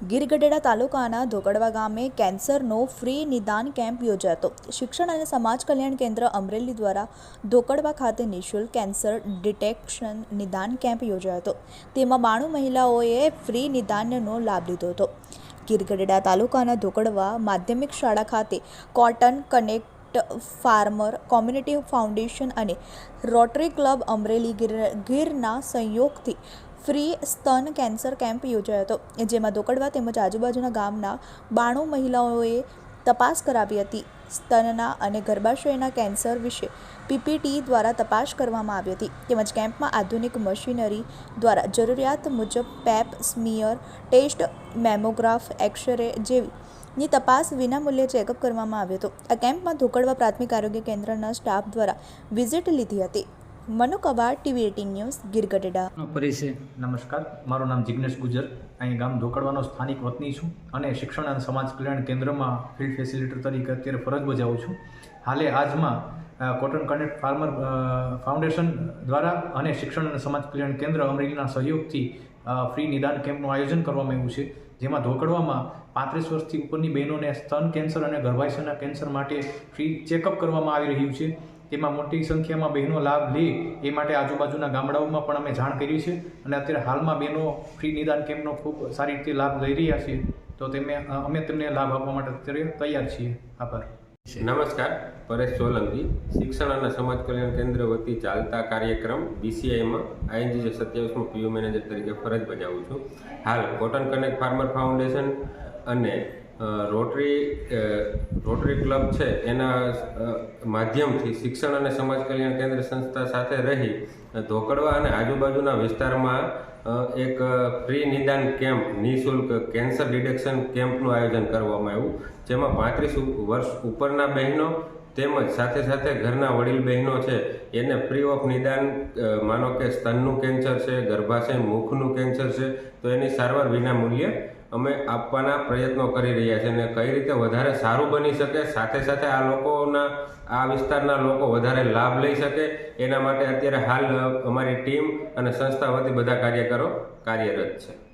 ગીરગઢડા તાલુકાના ધોકડવા ગામે કેન્સરનો ફ્રી નિદાન કેમ્પ યોજાતો. શિક્ષણ અને સમાજ કલ્યાણ કેન્દ્ર અમરેલી દ્વારા ધોકડવા ખાતે નિઃશુલ્ક કેન્સર ડિટેક્શન નિદાન કેમ્પ યોજાયો. હતો તેમાં બાણું મહિલાઓએ ફ્રી નિદાનનો લાભ લીધો હતો. ગીરગઢડા તાલુકાના ધોકડવા માધ્યમિક શાળા ખાતે cotton connect farmer community foundation અને રોટરી ક્લબ અમરેલી ગીર, ગીરના સંયોગથી ફ્રી સ્તન કેન્સર કેમ્પ યોજાયો હતો, જેમાં ધોકડવા તેમજ આજુબાજુના ગામના બાણું મહિલાઓએ તપાસ કરાવી હતી. સ્તનના અને ગર્ભાશયના કેન્સર વિશે પીપીટી દ્વારા તપાસ કરવામાં આવી હતી. તેમજ કેમ્પમાં આધુનિક મશીનરી દ્વારા જરૂરિયાત મુજબ pap, smear, test, mammograph, x-ray જેવી ની તપાસ વિનામૂલ્યે ચેકઅપ કરવામાં આવ્યો હતો. આ કેમ્પમાં ધોકડવા પ્રાથમિક આરોગ્ય કેન્દ્રના સ્ટાફ દ્વારા વિઝિટ લીધી હતી. Manu Kabar TV eighteen news Girgadhada પરિચય નમસ્કાર મારું નામ જિગ્નેશ ગુજર અહીં ગામ ધોકડવાનો સ્થાનિક વતની છું અને શિક્ષણ અને સમાજ કલ્યાણ કેન્દ્રમાં ફિલ્ડ ફેસિલિટર તરીકે અત્યારે ફરજ બજાવું છું. હાલે આજમાં કોટન કનેક્ટ ફાર્મર ફાઉન્ડેશન દ્વારા અને શિક્ષણ અને સમાજ કલ્યાણ કેન્દ્ર અમરેલીના સહયોગથી ફ્રી નિદાન કેમ્પનું આયોજન કરવામાં આવ્યું છે, જેમાં ધોકડવામાં પાંત્રીસ વર્ષથી ઉપરની બહેનોને સ્તન કેન્સર અને ગર્ભાશયના કેન્સર માટે ફ્રી ચેકઅપ કરવામાં આવી રહ્યું છે. તેમાં મોટી સંખ્યામાં બહેનો લાભ લે એ માટે આજુબાજુના ગામડાઓમાં પણ અમે જાણ કરી છે અને અત્યારે હાલમાં બહેનો ફ્રી નિદાન કેમ્પનો ખૂબ સારી રીતે લાભ લઈ રહ્યા છે. તો તેમને અમે તેમને લાભ આપવા માટે અત્યારે તૈયાર છીએ. આભાર. નમસ્કાર, પરેશ સોલંકી, શિક્ષણ અને સમાજ કલ્યાણ કેન્દ્ર વતી ચાલતા કાર્યક્રમ બીસીઆઈમાં આઈએનજી સત્યાવીસમો પીયુ મેનેજર તરીકે ફરજ બજાવું છું. હાલ કોટન કનેક્ટ ફાર્મર ફાઉન્ડેશન અને રોટરી રોટરી ક્લબ છે, એના માધ્યમથી શિક્ષણ અને સમાજ કલ્યાણ કેન્દ્ર સંસ્થા સાથે રહી ધોકડવા અને આજુબાજુના વિસ્તારમાં એક ફ્રી નિદાન કેમ્પ, નિઃશુલ્ક કેન્સર ડિટેક્શન કેમ્પનું આયોજન કરવામાં આવ્યું, જેમાં પાંત્રીસ વર્ષ ઉપરના બહેનો તેમજ સાથે સાથે ઘરના વડીલ બહેનો છે, એને ફ્રી ઓફ નિદાન માનો કે સ્તનનું કેન્સર છે, ગર્ભાશય મુખનું કેન્સર છે, તો એની સારવાર વિના મૂલ્યે અમે આપવાના પ્રયત્નો કરી રહ્યા છીએ અને કઈ રીતે વધારે સારું બની શકે, સાથે સાથે આ લોકોના, આ વિસ્તારના લોકો વધારે લાભ લઈ શકે, એના માટે અત્યારે હાલ અમારી ટીમ અને સંસ્થા વતી બધા કાર્યકરો કાર્યરત છે.